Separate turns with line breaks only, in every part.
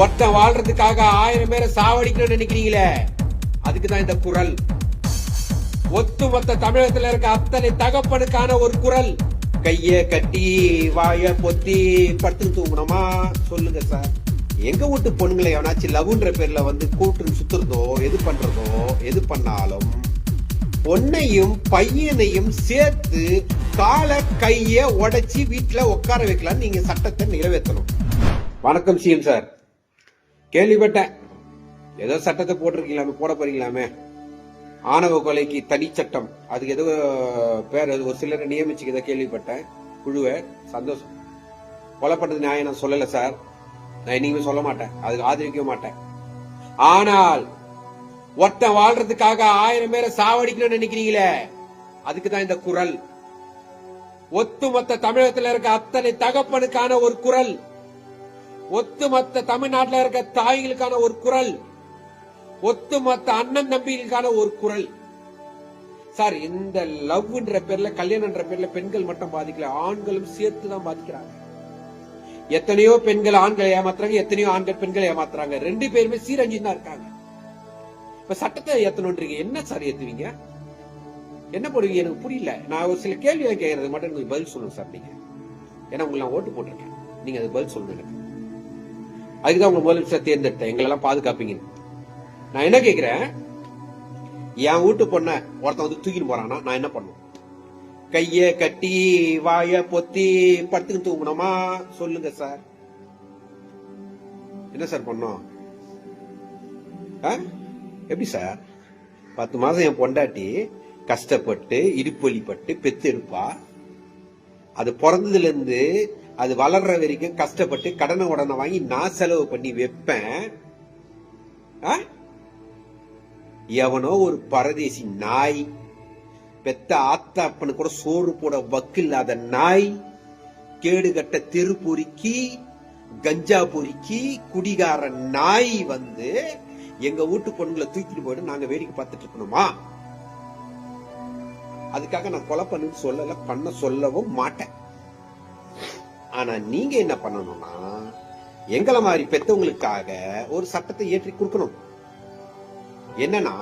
ஒருத்தன் வாழ்றதுக்காக ஆயிரம் பேரை சாவடிக்கணும்னு நினைக்கிறீங்களே? அதுக்கு தான் இந்த குரல். ஒத்துமொத்த தமிழகத்துல இருக்க அத்தனை தகப்பனுக்கான ஒரு குரல். கைய கட்டி வாய பொத்தி பட்டு தூங்கணுமா? சொல்லுங்க சார் எங்க வீட்டு பொண்ணுங்களை எவனாச்சும் லவ்ன்ற பேர்ல வந்து கூட்டுன்னு சுத்துறதோ எது பண்றதோ எது பண்ணாலும் பொண்ணையும் பையனையும் சேர்த்து கால கைய உடைச்சி வீட்டுல உட்கார வைக்கலாம் நீங்க சட்டத்தை நிறைவேற்றணும். வணக்கம் சிஎம் சார் கேள்விப்பட்டேன். ஏதோ சட்டத்தை போட்டிருக்கீங்களாமே போட போறீங்களாமே? ஆணவ கொலைக்கு தனி சட்டம். அதுக்கு ஏதோ பேர் ஒரு சிலரை நியமிச்சுக்கிறத கேள்விப்பட்டேன். குழுவை சந்தோஷம். கொலை பண்ணது நியாயம் நான் சொல்லலை சார். நான் இனிமே சொல்ல மாட்டேன். அதுக்கு ஆதரிக்க மாட்டேன். ஆனால் ஒருத்தன் வாழ்றதுக்காக ஆயிரம் பேரை சாவடிக்கணும்னு நினைக்கிறீங்களே? அதுக்கு தான் இந்த குரல். ஒட்டுமொத்த தமிழகத்தில் இருக்க அத்தனை தகப்பனுக்கான ஒரு குரல். ஒத்துமொத்த தமிழ்நாட்டில் இருக்க தாய்களுக்கான ஒரு குரல் ஒத்துமொத்த அண்ணன் தம்பிகளுக்கான ஒரு குரல். சார் இந்த லவ்ன்ற பேர்ல கல்யாணம்ன்ற பேர்ல பெண்கள் மட்டும் பாதிக்கல ஆண்களும் சேர்த்து தான் பாதிக்கிறாங்க. எத்தனையோ பெண்கள் ஆண்களை ஏமாத்துறாங்க எத்தனையோ ஆண்கள் பெண்களை ஏமாத்துறாங்க. ரெண்டு பேருமே சீரஞ்சி தான் இருக்காங்க. இப்ப சட்டத்தை ஏத்தணும்ன்றீங்க என்ன சார் ஏத்துவீங்க? என்ன போடுவீங்க? எனக்கு புரியல. நான் ஒரு சில கேள்வி கேட்கறது மட்டும் எனக்கு பதில் சொல்லுங்க சார் நீங்க. ஏன்னா உங்களை நான் ஓட்டு போட்டிருக்கேன். நீங்க அது பதில் சொல்லுங்க எனக்கு அதுக்குதான் உங்க முதலமைச்சர் தேர்ந்தெடுத்தேன். எங்களெல்லாம் பாதுகாப்பீங்க. நான் என்ன கேக்குறேன்? என் வீட்டு பொண்ண ஒருத்தன் வந்து தூக்கிட்டு போறான்னா நான் என்ன பண்ணும் கைய கட்டி வாய பொத்தி படுத்துக்கு தூங்கணுமா? சொல்லுங்க சார். என்ன சார் பண்ணோம்? ஆ? எப்படி சார்? பத்து மாசம் என் பொண்டாட்டி கஷ்டப்பட்டு இடுப்பொலிப்பட்டு பெத்து எடுப்பா. அது பிறந்ததுல இருந்து அது வளர்ற வரைக்கும் கஷ்டப்பட்டு கடனை உடனே வாங்கி நான் செலவு பண்ணி வைப்பேன். ஆ? எவனோ ஒரு பரதேசி நாய் பெத்த ஆத்தா அப்பனு கூட சோறு போட வக்கு இல்லாத நாய் கேடு கட்ட தெரு பொறுக்கி கஞ்சா பொறுக்கி குடிகார நாய் வந்து எங்க வீட்டு பொண்ணுங்களை தூக்கிட்டு போயிட்டு நாங்க வேடிக்கை பார்த்துட்டு இருக்கணுமா? அதுக்காக நான் கொலை பண்ணுன்னு சொல்லல பண்ண சொல்லவும் மாட்டேன். ஆனா நீங்க என்ன பண்ணணும்னா எங்களை மாதிரி பெத்தவங்களுக்காக ஒரு சட்டத்தை ஏற்றி கொடுக்கணும். என்னன்னா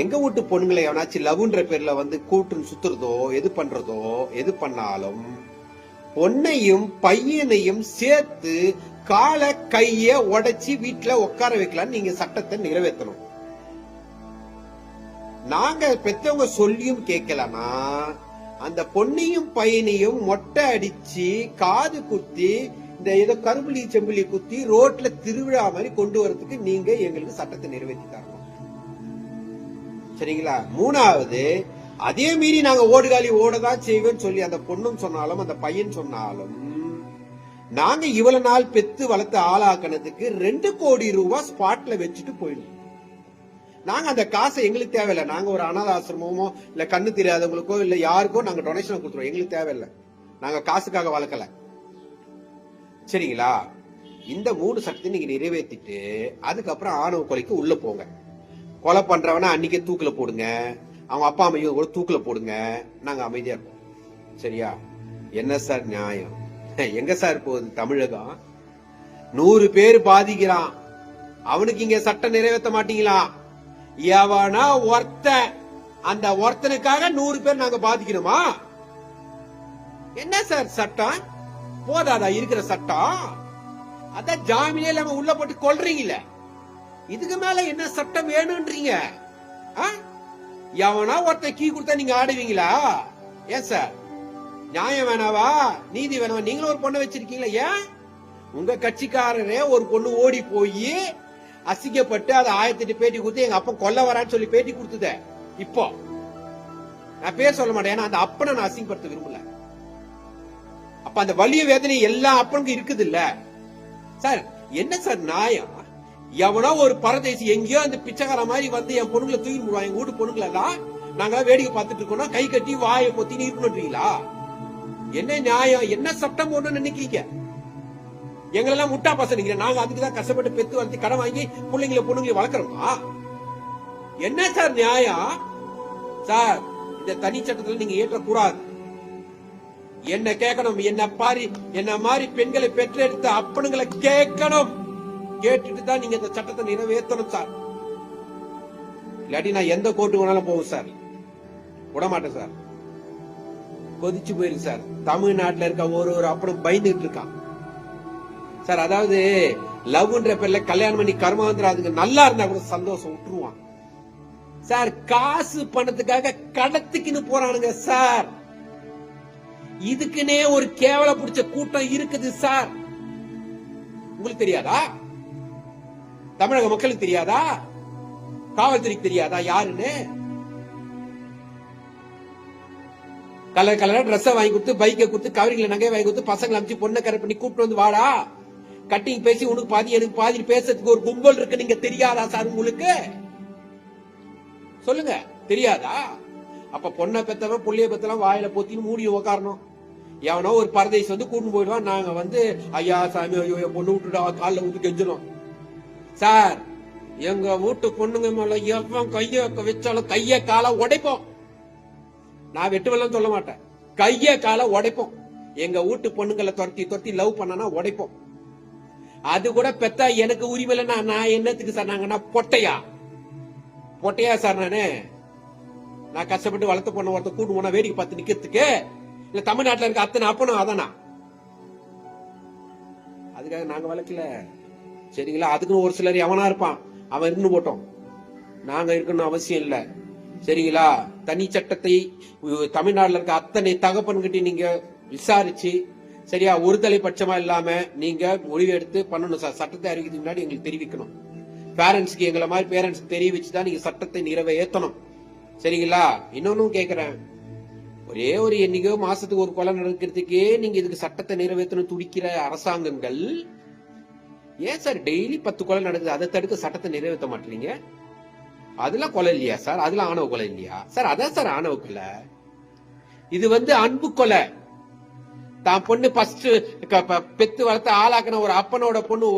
எங்க வீட்டு பொண்ணுங்களை எவனாச்சும் லவ்ன்ற பேர்ல வந்து கூட்டுன்னு சுத்துறதோ எது பண்றதோ எது பண்ணாலும் பொண்ணையும் பையனையும் சேர்த்து கால கைய உடைச்சி வீட்டுல உட்கார வைக்கலாம் நீங்க சட்டத்தை நிறைவேற்றணும். நாங்க பெத்தவங்க சொல்லியும் கேட்கலன்னா அந்த பொன்னையும் பையனையும் மொட்டை அடிச்சு காது குத்தி இந்த ஏதோ கரும்புலி செம்புலி குத்தி ரோட்ல திருவிழா மாதிரி கொண்டு வரதுக்கு நீங்க எங்களுக்கு சட்டத்தை நிறைவேற்றி தரணும். சரிங்களா? மூணாவது அதே மீறி நாங்க ஓடுகாலி ஓடதான் செய்வோம்னு சொல்லி அந்த பொண்ணும் சொன்னாலும் அந்த பையன் சொன்னாலும் நாங்க இவ்வளவு நாள் பெத்து வளர்த்து ஆளாக்குனதுக்கு ரெண்டு கோடி ரூபாய் ஸ்பாட்ல வச்சுட்டு போயிடும் நாங்க அந்த காசை எங்களுக்கு தேவையில்லை. நாங்க ஒரு அனாத ஆசிரமமோ இல்ல கண்ணு தெரியாதவங்களுக்கோ இல்ல யாருக்கோ நாங்க டொனேஷன் கொடுத்துருவோம். எங்களுக்கு தேவையில்லை. நாங்க காசுக்காக வளர்க்கல. சரிங்களா? இந்த மூணு சக்தி நீங்க நிறைவேற்றிட்டு அதுக்கப்புறம் ஆணவ கொலைக்கு உள்ள போங்க. கொலை பண்றவனா அன்னைக்கே தூக்கில போடுங்க. அவங்க அப்பா அம்மையும் கூட தூக்கில போடுங்க. நாங்க அமைதியா இருப்போம். சரியா? என்ன சார் நியாயம்? எங்க சார் போகுது தமிழகம்? நூறு பேர் பாதிக்கிறான். அவனுக்கு இங்க சட்டம் நிறைவேற்ற மாட்டீங்களா? எவனா ஒருத்தன் அந்த ஒருத்தனுக்காக நூறு பேர் நாங்க பாதிக்கணுமா என்ன சார் சட்டம்? போதாதா இருக்கிற சட்டம்? அதான் ஜாமீனே இல்லாம உள்ள போட்டு கொல்றீங்கல்ல. இதுக்கு மேல என்ன சட்டம் வேணும்ன்றீங்க ஆ? எவனா ஒருத்தன் கீ கொடுத்தா நீங்க ஆடுவீங்களா? ஏன் சார்? நியாயம் வேணாவா? நீதி வேணாவா? நீங்களும் ஒரு பொண்ணை வச்சிருக்கீங்களா? ஏன்? உங்க கட்சிக்காரரே ஒரு பொண்ணு ஓடி போய் அசிங்கப்பட்டு அதை ஆயிரத்தி பேட்டி கொடுத்து எங்க அப்பா கொல்ல வரான்னு சொல்லி பேட்டி கொடுத்தத. இப்போ. நான் பேர் சொல்ல மாட்டேன். ஏன்னா அந்த அப்பனை நான் அசிங்கப்படுத்த விரும்பல. அப்ப அந்த வலிய வேதனை எல்லா அப்பனுக்கும் இருக்குது இல்ல சார் என்ன சார் நியாயம்? எவனோ ஒரு பரதேசி எங்கேயோ அந்த பிச்சைக்கார மாதிரி வந்து என் பொண்ணுங்களை தூக்கி விடுவான் எங்க வீட்டு பொண்ணுங்களெல்லாம் நாங்க வேடிக்கை பார்த்துட்டு இருக்கோம்னா கை கட்டி வாயை பொத்தி நீர் பண்ணுறீங்களா என்ன நியாயம்? என்ன சட்டம் போடணும்னு நினைக்கிறீங்க? எங்களெல்லாம் முட்டா பசங்க நாங்க அதுக்கு தான் கஷ்டப்பட்டு பெத்து வளர்த்து கடன் வாங்கி பிள்ளைங்களை பொண்ணுங்களை வளர்க்குறோமா? என்ன சார் நியாயம்? சார் இந்த தனி சட்டத்துல நீங்க ஏற்றக்கூடாது. என்ன கேட்கணும்? என்ன பாரி என்ன மாதிரி பெண்களை பெற்றெடுத்த அப்பனுங்களை கேட்கணும்? கேட்டுட்டு தான் நீங்க இந்த சட்டத்தை நிறைவேற்றணும் சார். இல்லாட்டி நான் எந்த கோர்ட்டு வேணாலும் போவோம் சார். விட மாட்டேன் சார். கொதிச்சு போயிருக்கு சார். தமிழ்நாட்டுல இருக்க ஒரு ஒரு அப்பனும் பயந்துகிட்டு இருக்கான். சார் அதாவது லவ்ன்ற பேர்ல கல்யாணம் பண்ணி கர்மம் வந்துடாதுங்க. நல்லா இருந்தா கூட சந்தோஷம் விட்டுருவான். சார் காசு பணத்துக்காக கடத்துக்குன்னு போறானுங்க சார். இதுக்குன்னே ஒரு கேவல பிடிச்ச கூட்டம் இருக்குது சார். உங்களுக்கு தெரியாதா? தமிழக மக்களுக்கு தெரியாதா? காவல்துறைக்கு தெரியாதா? யாருன்னு? கலர் கலரா ட்ரெஸ் வாங்கி கொடுத்து பைக்கை கொடுத்து கவரிங்ல நகை வாங்கி கொடுத்து பசங்களை அமைச்சு பொண்ணை கரை பண்ணி கூப்பிட்டு வந்து வாடா. கட்டிங் பேசி உனக்கு பாதி எனக்கு பாதி பேசுறதுக்கு ஒரு கும்பல் இருக்கு நீங்க தெரியாதா சார் உங்களுக்கு? சொல்லுங்க தெரியாதா? அப்ப பொண்ணை பெத்தவன் புள்ளைய பெத்தலாம் வாயில போத்தின்னு மூடி உக்காரணும். எவனோ ஒரு பரதேசி வந்து கூட்டு போயிடுவான் நாங்க வந்து ஐயா சாமி ஐயோ பொண்ணு விட்டுடா காலில் ஊத்தி கெஞ்சிடும் சார் எங்க வீட்டு பொண்ணுங்க மேல எவன் கைய வச்சாலும் கைய காலை உடைப்போம். நான் வெட்டுவெல்லாம் சொல்ல மாட்டேன். கைய காலை உடைப்போம். எங்க வீட்டு பொண்ணுங்களை துரத்தி துரத்தி லவ் பண்ணனா உடைப்போம். அது கூட பெத்தா எனக்கு உரிமை இல்லைன்னா நான் என்னத்துக்கு சார்? நாங்கன்னா பொட்டையா? பொட்டையா சார் நானு? நான் கஷ்டப்பட்டு வளர்த்து போன ஒருத்த கூட்டு போனா வேடிக்கை பார்த்து நிக்கிறதுக்கு? இல்ல தமிழ்நாட்டுல இருக்க அத்தனை அப்பனும் அதானா? அதுக்காக நாங்க வளர்க்கல. சரிங்களா? அதுக்குன்னு ஒரு சிலர் எவனா இருப்பான்? அவன் இருந்து போட்டோம். நாங்க இருக்கணும் அவசியம் இல்ல. சரிங்களா? தனி சட்டத்தை தமிழ்நாட்டில் தமிழ்நாட்டுல இருக்க அத்தனை தகப்பன்கிட்ட நீங்க விசாரிச்சு சரியா? ஒரு தலைபட்சமா இல்லாம நீங்க முடிவு எடுத்து பண்ணணும் சார். சட்டத்தை அறிவிக்கிறதுக்கு முன்னாடி எங்களுக்கு தெரிவிக்கணும். பேரண்ட்ஸ்க்கு எங்களை மாதிரி பேரண்ட்ஸ் தெரிவிச்சு தான் நீங்க சட்டத்தை நிறைவேற்றணும் சரிங்களா? இன்னொன்னும் கேக்குறேன். ஒரே ஒரு எண்ணிக்கையோ மாசத்துக்கு ஒரு கொலை நடக்கிறதுக்கே நீங்க இதுக்கு சட்டத்தை நிறைவேற்றணும் துடிக்கிற அரசாங்கங்கள்? ஏன் சார் டெய்லி பத்து கொலை நடக்குது? அதை தடுக்க சட்டத்தை நிறைவேற்ற மாட்டீங்க? அதெல்லாம் கொலை இல்லையா சார்? அதெல்லாம் ஆணவ கொலை இல்லையா? சார் அதான் சார் ஆணவ கொலை. இது வந்து அன்பு கொலை. தான் பொண்ணு ஃபர்ஸ்ட் பெத்து வளர்த்து ஆளாக்குன ஒரு அப்பனோட பொண்ணு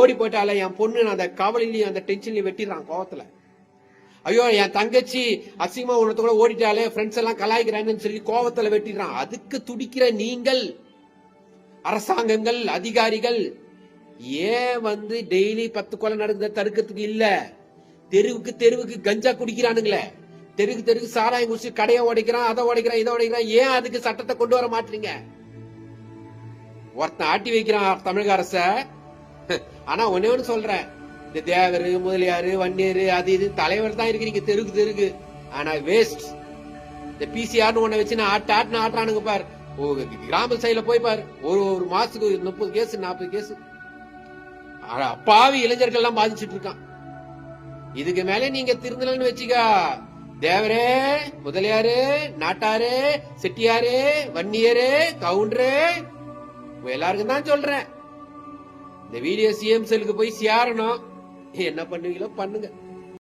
ஓடி போயிட்டால என் பொண்ணு நான் அந்த கவலையிலயும் அந்த டென்ஷன்லயும் வெட்டிடுறான் கோவத்துல. ஐயோ என் தங்கச்சி அசிங்கமா உணர்த்து கூட ஓடிட்டாலே ஃப்ரெண்ட்ஸ் எல்லாம் கலாய்க்கிறாங்கன்னு சொல்லி கோவத்துல வெட்டிடுறான். அதுக்கு துடிக்கிற நீங்கள் அரசாங்கங்கள் அதிகாரிகள் ஏன் வந்து டெய்லி பத்து கொலை நடக்குத தடுக்கிறதுக்கு இல்ல? தெருவுக்கு தெருவுக்கு கஞ்சா குடிக்கிறானுங்களே. தெருக்கு தெருக்கு சாராயம் குடிச்சு கடையை உடைக்கிறான் அதை உடைக்கிறான் இதை உடைக்கிறான். ஏன் அதுக்கு சட்டத்தை கொண்டு வர மாட்டீங்க? ஒருத்தன் ஆட்டி வைக்கிறான் தமிழக அரச. ஆனா ஒன்னே ஒன்று சொல்றேன். இந்த தேவர் முதலியாரு வன்னியர் அது இது தலைவர் தான் இருக்கிறீங்க. தெருக்கு தெருக்கு. ஆனா வேஸ்ட் இந்த பிசிஆர்னு ஒன்ன வச்சு நான் ஆட்டு ஆட்டுன்னு ஆட்டுறானுங்க பார். ஓ, கிராம சைடில் போய் பாரு. ஒரு ஒரு மாசத்துக்கு முப்பது கேஸ் நாற்பது கேஸ் அப்பாவி இளைஞர்கள் எல்லாம் பாதிச்சிட்டு இருக்கான். இதுக்கு மேல நீங்க திருந்தலன்னு வச்சுக்கா. தேவரே முதலியாரு நாட்டாரு செட்டியாரு வன்னியரு கவுண்டரு உங்க எல்லாருக்கும் தான் சொல்றேன். இந்த வீடியோ சிஎம் செல்லுக்கு போய் சேரணும். என்ன பண்ணுவீங்களோ பண்ணுங்க.